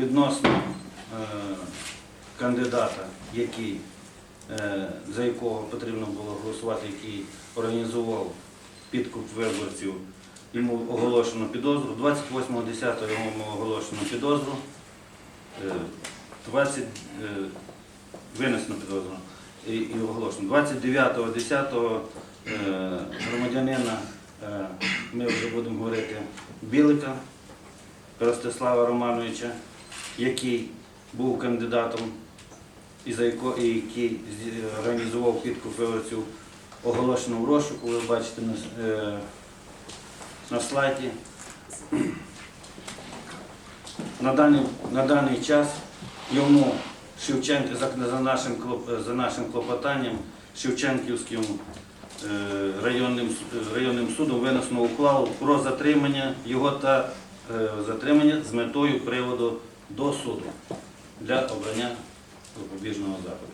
відносно е, кандидата, який, е, за якого потрібно було голосувати, який організував підкуп виборців, йому оголошено підозру. 28.10 йому оголошено підозру. Е, 20, е, винесено підозру і, оголошено. 29.10 е, громадянина, ми вже будемо говорити, Білика Ростислава Романовича, який був кандидатом і за яко, і який організував підкуп виборців, оголошено розшуку, ви бачите на, е, на слайді. На даний, на даний час йому Шевченко за, нашим, за нашим клопотанням Шевченківським е, районним, районним судом винесено ухвалу про затримання його та е, затримання з метою приводу до суду для обрання запобіжного заходу.